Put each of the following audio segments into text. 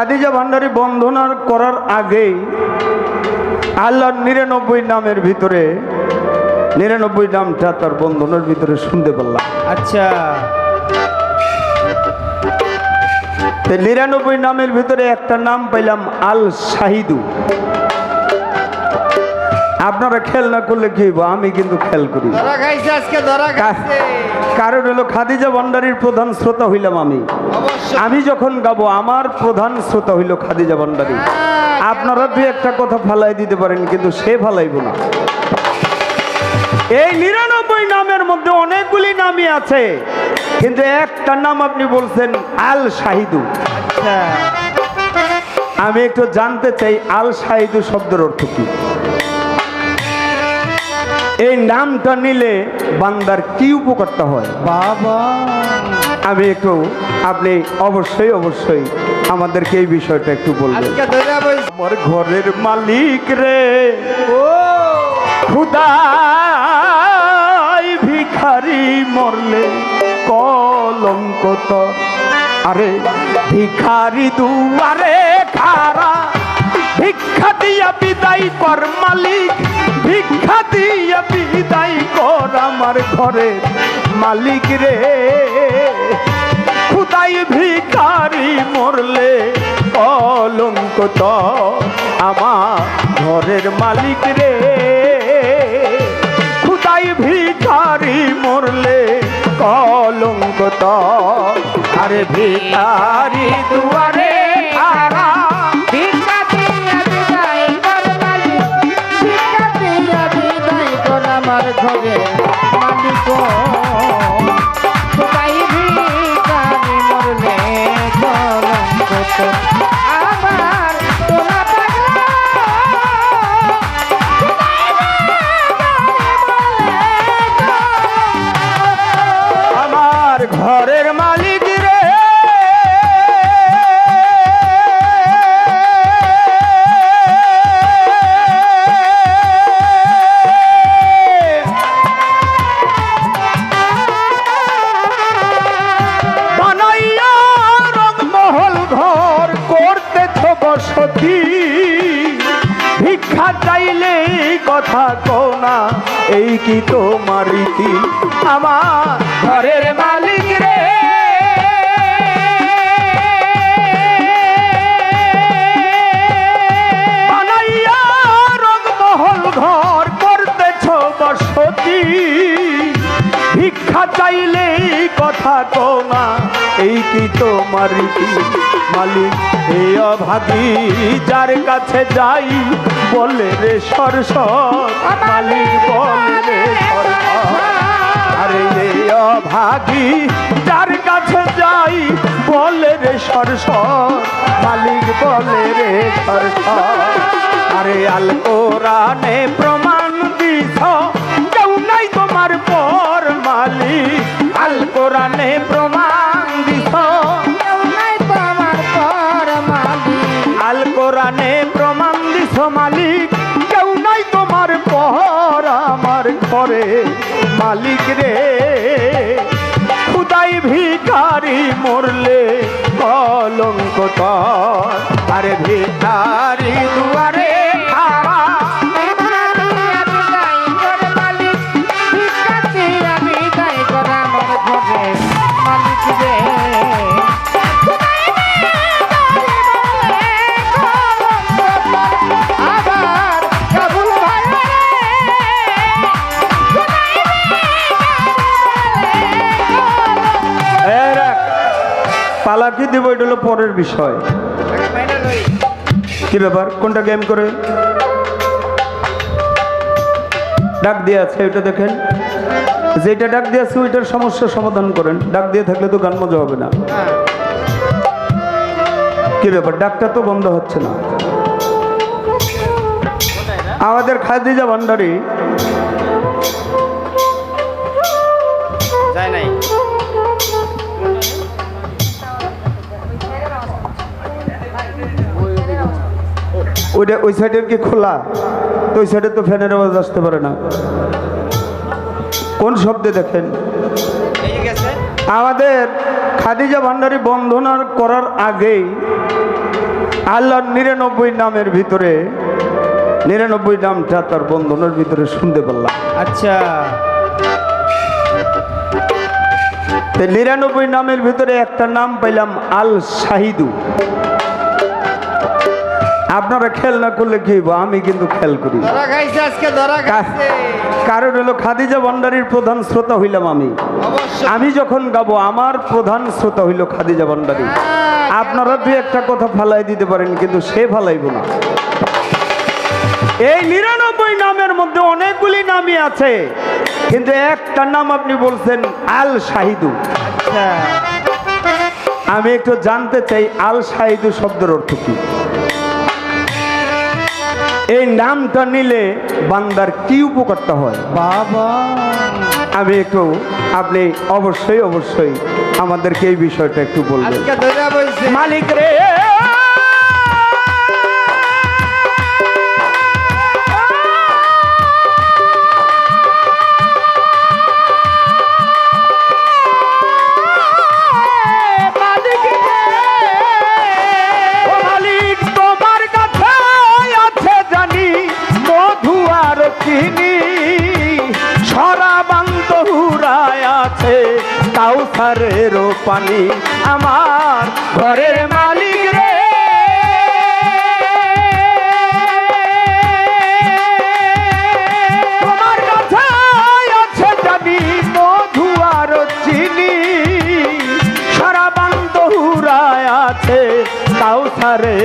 খাদিজা ভান্ডারী বন্ধনার করার আগেই আল্লাহর নিরানব্বই নামের ভিতরে নিরানব্বই নামটা তার বন্ধনের ভিতরে শুনতে পারলাম। আচ্ছা। নিরানব্বই নামের ভিতরে একটা নাম পাইলাম আল শাহিদু আপনারা খেল না করলে কি হইব? আমি কিন্তু খেল করি। কারণ হলো খাদিজা ভান্ডারির প্রধান শ্রোতা হইলাম আমি। আমি যখন গাবো আমার প্রধান শ্রোতা হইল খাদিজা ভান্ডারি। আপনারা দুই একটা কথা ফালাই দিতে পারেন কিন্তু সে ফালাইব না। এই নিরানব্বই নামের মধ্যে অনেকগুলি নামই আছে কিন্তু একটা নাম আপনি বলছেন আল শাহিদু। আচ্ছা। আমি একটু জানতে চাই আল শাহিদু শব্দের অর্থ কি? এই নামটা নিলে বান্দার কি উপকারটা হয়? বাবা। আমি একটু আপনি অবশ্যই অবশ্যই আমাদেরকে এই বিষয়টা একটু বলবেন। আমার ঘরের মালিক রে। ও। খুদাই ভিখারি মরলে কলঙ্ক তো আরে ভিখারি দুয়ারে খারা। ভিক্ষা দিয়া বিদায় কর মালিক, ভিক্ষা দিয়া বিদায় কর আমার ঘরের মালিক রে। খুদাই ভিকারি মরলে কলঙ্ক তো আমার ঘরের মালিক রে। খুদাই ভিকারি মরলে কলঙ্ক তো। আরে ভিখারি দুয়ারে খারা আমার ঘরে মালিক সবাই ভিখারি মরলে কলঙ্ক তো কি তোমার রীতি? আমার ঘরের মালিক কথা না এই কি তোমার মালিক এই অভাগী, যার কাছে যাই, বলে রে সর সর। মালিক বলে রে। আরে এই অভাগী, যার কাছে যাই, বলে রে সর সর। মালিক বলে রে সর সর। আরে আল কোরআনে প্রমাণ মালিক রে। খুদাই ভিখারি মরলে কলঙ্কত আরে ভিখারি দুয়ারে পরের বিষয়। কি ব্যাপার? কোনটা গেম করে? ডাক দিয়ে আছে এটা দেখেন। যেটা ডাক দিয়ে আছে, ওইটার সমস্যার সমাধান করেন। ডাক দিয়ে থাকলে তো গান মজা হবে না। কি ব্যাপার? ডাকটা তো বন্ধ হচ্ছে না। আমাদের খাদিজা ভান্ডারি ওইটা ওই সাইডের কি খোলা? তো ওই সাইডে তো ফ্যানের আওয়াজ আসতে পারে না। কোন শব্দে দেখেন? আমাদের খাদিজা ভান্ডারি বন্ধনার করার আগেই আল্লাহর নিরানব্বই নামের ভিতরে নিরানব্বই নামটা তার বন্ধনের ভিতরে শুনতে পারলাম। আচ্ছা। নিরানব্বই নামের ভিতরে একটা নাম পাইলাম আল শাহিদু আপনারা খেল না করলে কি হইব? আমি কিন্তু খেল করি। কারণ হলো খাদিজা ভান্ডারির প্রধান শ্রোতা হইলাম আমি। আমি যখন গাবো আমার প্রধান শ্রোতা হইল খাদিজা ভান্ডারি। হ্যাঁ, আপনারা দুই একটা কথা ফালাই দিতে পারেন কিন্তু সে ফালাইব না। এই নিরানব্বই নামের মধ্যে অনেকগুলি নামই আছে কিন্তু একটা নাম আপনি বলছেন আল শাহিদু। আচ্ছা। আমি একটু জানতে চাই আল শাহিদু শব্দের অর্থ কি? এই নামটা নিলে বান্দার কি উপকারটা হয়? বাবা। আমি একটু আপনি অবশ্যই অবশ্যই আমাদেরকে এই বিষয়টা একটু বলবেন। মালিক রে!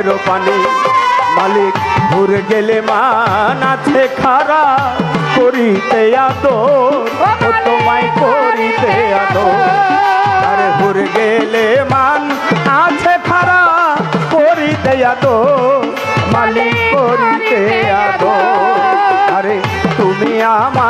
কাউসারের পানি। মালিক ঘুরে গেলে মান আছে খারা, করিতে আদর তোমায় করিতে আদর। আরে ঘুরে গেলে মান আছে খারা, করিতে আদর। মালিক করিতে আদর। আরে তুমি আমার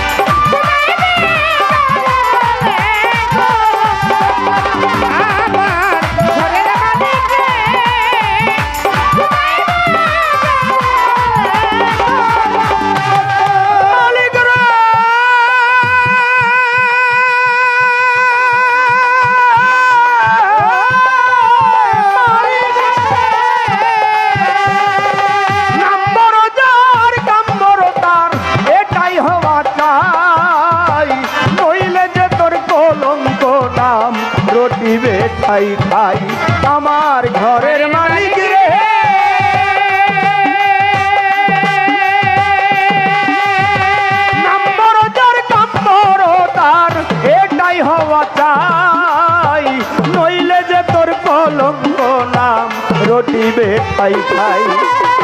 রটিবে ঠাই ঠাই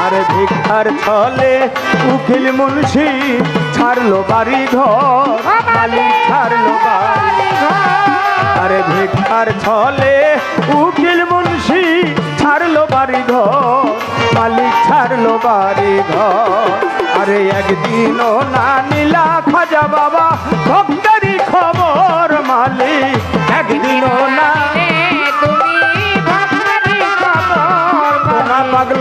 আরে ভিক্ষার ছলে উকিল মুন্সি ছাড়লো বাড়ি ঘর। আরে ভিক্ষার ছলে উকিল মুন্সি ছাড়লো বাড়ি ঘর, মালিক ছাড়লো বাড়ি ঘর। আরে একদিনও না নীলা খাজা বাবা, ভক্তেরই খবর, মালিক, একদিনও না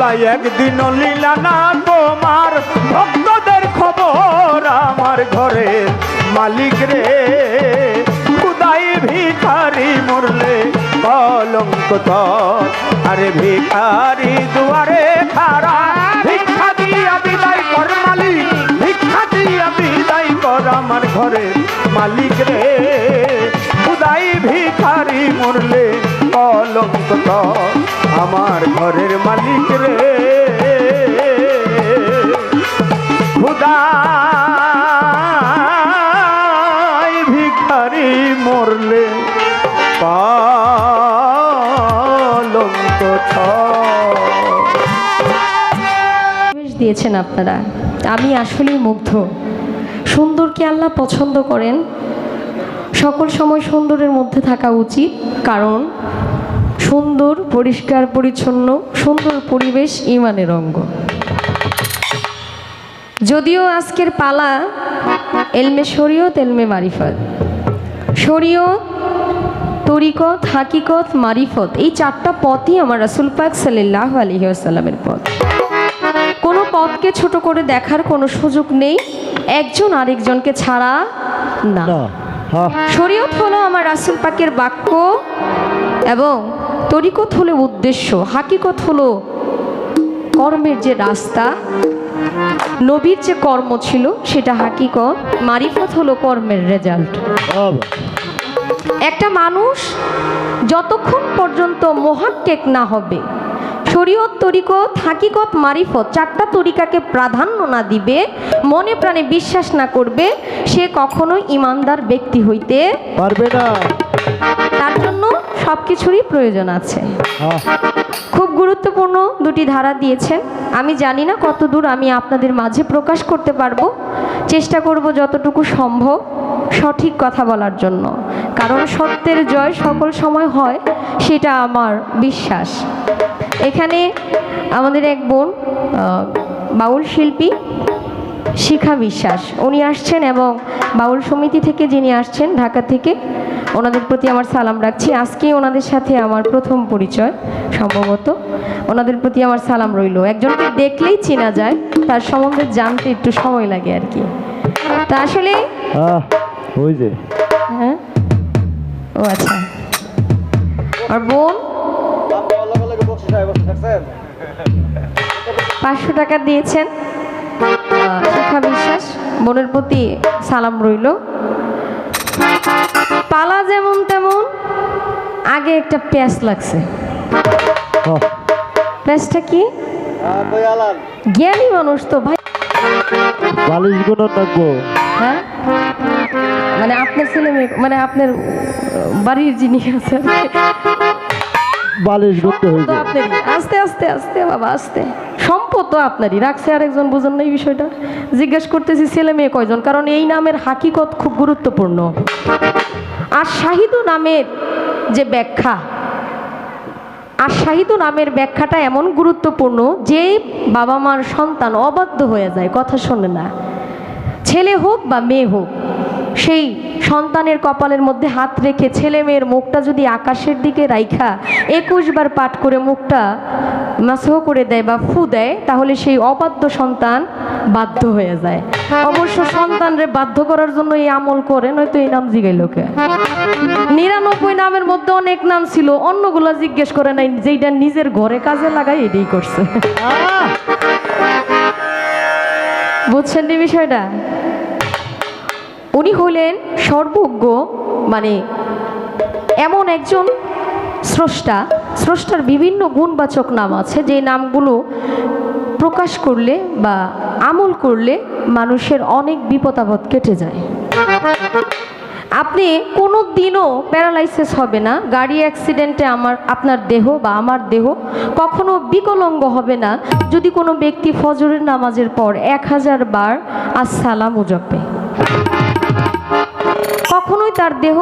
পাগলা একদিন লীলা না তোমার। ভক্তদের খবর আমার ঘরে। মালিক রে, খুদাই ভিখারি মরলে কলঙ্ক আরে ভিখারি দুয়ারে খারা ভিক্ষা দিয়া বিদায় কর মালিক, ভিক্ষা দিয়া বিদায় কর আমার ঘরে। মালিক রে দিয়েছেন আপনারা। আমি আসলেই মুগ্ধ। সুন্দরকে আল্লাহ পছন্দ করেন? সকল সময় সুন্দরের মধ্যে থাকা উচিত, কারণ সুন্দর, পরিষ্কার, পরিচ্ছন্ন, সুন্দর পরিবেশ ইমানের অঙ্গ। যদিও আজকের পালা এলমে শরীয়ত, এলমে মারিফত। শরীয়ত, তরিকত, হাকিকত, মারিফত, এই চারটা পথই আমার রাসুল পাক সাল্লাহ আলহিহাসাল্লামের পথ। কোনো ছোট করে দেখার কোনো সুযোগ নেই একজন আরেকজনকে ছাড়া না। শরীয়ত হলো আমার রাসুল পাকের বাক্য এবং তরিকত হলো উদ্দেশ্য হাকিকত হলো কর্মের যে রাস্তা নবীর যে কর্ম ছিল সেটা হাকিকত মারিফত হলো কর্মের রেজাল্ট একটা মানুষ যতক্ষণ পর্যন্ত মহাক্কেক না হবে শরীয়ত তরিকত হাকিকত মারিফত চারটা তরিকাকে প্রাধান্য না দিবে মনে প্রাণে বিশ্বাস না করবে সে কখনোই ইমানদার ব্যক্তি হইতে পারবে না। তার জন্য সব কিছুরই প্রয়োজন আছে। খুব গুরুত্বপূর্ণ দুটি ধারা দিয়েছেন। আমি জানি না কতদূর আমি আপনাদের মাঝে প্রকাশ করতে পারব। চেষ্টা করব যতটুকু সম্ভব সঠিক কথা বলার জন্য। কারণ সত্যের জয় সকল সময় হয়, সেটা আমার বিশ্বাস। এখানে আমাদের এক বোন বাউল শিল্পী শিখা বিশ্বাস। উনি আসছেন এবং বাউল সমিতি থেকে যিনি আসছেন ঢাকা থেকে, ওনাদের প্রতি আমার সালাম রাখছি। আজকে ওনাদের সাথে আমার প্রথম পরিচয় সম্ভবত। ওনাদের প্রতি আমার সালাম রইল। একজনকে দেখলেই চেনা যায়, তার সম্বন্ধে জানতে একটু সময় লাগে আর কি। তা আসলে ও আচ্ছা। আর বোন? পাঁচশো টাকা দিয়েছেন। শিখা বিশ্বাস বোনের প্রতি সালাম রইল। পালা যেমন তেমন আগে একটা প্যাঁচ লাগছে। প্যাঁচটা কি? জ্ঞানী মানুষ তো ভাই। বালিশ রাখব হ্যাঁ? মানে আপনার ছেলে মেয়ে মানে আপনার বাড়ির যিনি আছেন। বালিশ আপনারই। আস্তে আস্তে আস্তে বাবা আস্তে। সম্পদ তো আপনারই। রাখছে আরেকজন বুঝেন না এই বিষয়টা? জিজ্ঞেস করতেছি ছেলে মেয়ে কয়জন? কারণ এই নামের হাকিকত খুব গুরুত্বপূর্ণ। আর শাহিদু নামের যে ব্যাখ্যা আর শাহিদু নামের ব্যাখ্যাটা এমন গুরুত্বপূর্ণ যে বাবা মার সন্তান অবাধ্য হয়ে যায় কথা শোনে না। ছেলে হোক বা মেয়ে হোক সেই সন্তানের কপালের মধ্যে হাত রেখে ছেলে মেয়ের মুখটা যদি আকাশের দিকে রাইখা একুশ বার পাঠ করে মুখটা মাসহ করে দেয় বা ফু দেয় তাহলে সেই অবাধ্য সন্তান বাধ্য হয়ে যায়। অবশ্য সন্তানরে বাধ্য করার জন্য এই আমল করে নয়তো এই নাম জিগাই লোকে নিরানব্বই নামের মধ্যে অনেক নাম ছিল অন্যগুলো জিজ্ঞেস করে নাই যেইটা নিজের ঘরে কাজে লাগাই এটাই করছে! বুঝছেন বিষয়টা? উনি হলেন সর্বজ্ঞ মানে এমন একজন স্রষ্টা। স্রষ্টার বিভিন্ন গুণবাচক নাম আছে, যে নামগুলো প্রকাশ করলে বা আমল করলে মানুষের অনেক বিপদ আপদ কেটে যায়। আপনি কোনো দিনও প্যারালাইসিস হবে না, গাড়ি অ্যাক্সিডেন্টে আমার, আপনার দেহ বা আমার দেহ কখনো বিকলঙ্গ হবে না। যদি কোনো ব্যক্তি ফজরের নামাজের পর এক হাজার বার আসসালাম জপে। কখনোই তার দেহ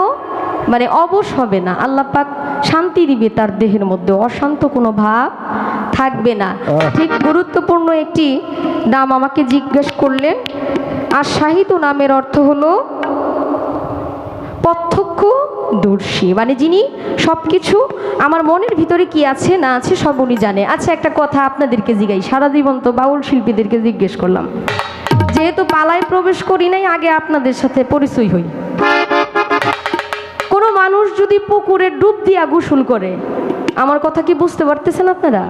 মানে অবশ হবে না। আল্লাহ পাক শান্তি দিবে তার দেহের মধ্যে। অশান্ত কোনো ভাব থাকবে না। ঠিক গুরুত্বপূর্ণ একটি নাম আমাকে জিজ্ঞেস করলেন। আর শাহিদ নামের অর্থ হলো প্রত্যক্ষ দর্শী। মানে যিনি সব কিছু আমার মনের ভিতরে কি আছে না আছে সব উনি জানে। আচ্ছা একটা কথা আপনাদেরকে জিগাই। সারা জীবন তো বাউল শিল্পীদেরকে জিজ্ঞেস করলাম। যেহেতু পালায় প্রবেশ করি নাই আগে আপনাদের সাথে পরিচয় হই। যদি পুকুরে ডুব দিয়া গোসল করে আমার কথা কি বুঝতে পারতেছেন আপনারা?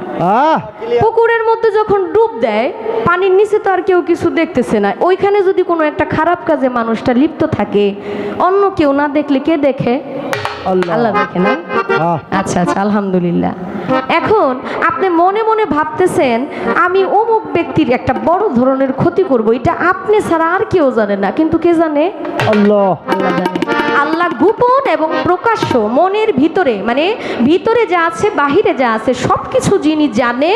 পুকুরের মধ্যে যখন ডুব দেয় পানির নিচে তো আর কেউ কিছু দেখতেছে না। ওইখানে যদি কোনো একটা খারাপ কাজে মানুষটা লিপ্ত থাকে অন্য কেউ না দেখলে কে দেখে? আল্লাহ। আল্লাহ দেখে না? আচ্ছা আচ্ছা আলহামদুলিল্লাহ। এখন আপনি মনে মনে ভাবতেছেন আমি অমুক ব্যক্তির একটা বড় ধরনের ক্ষতি করব এটা আপনি ছাড়া আর কেউ জানে না কিন্তু কে জানে? আল্লাহ। আল্লাহ জানে। আল্লাহ গোপন এবং প্রকাশ্য মনের ভিতরে মানে ভিতরে যা আছে, বাহিরে যা আছে সব কিছু যিনি জানে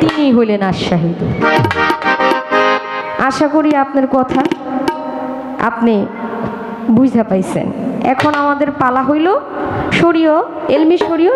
তিনি হলেন আশাহিদ। আশা করি আপনার কথা আপনি বুঝতে পাইছেন। এখন আমাদের পালা হইল শরীয় এলমি শরীয়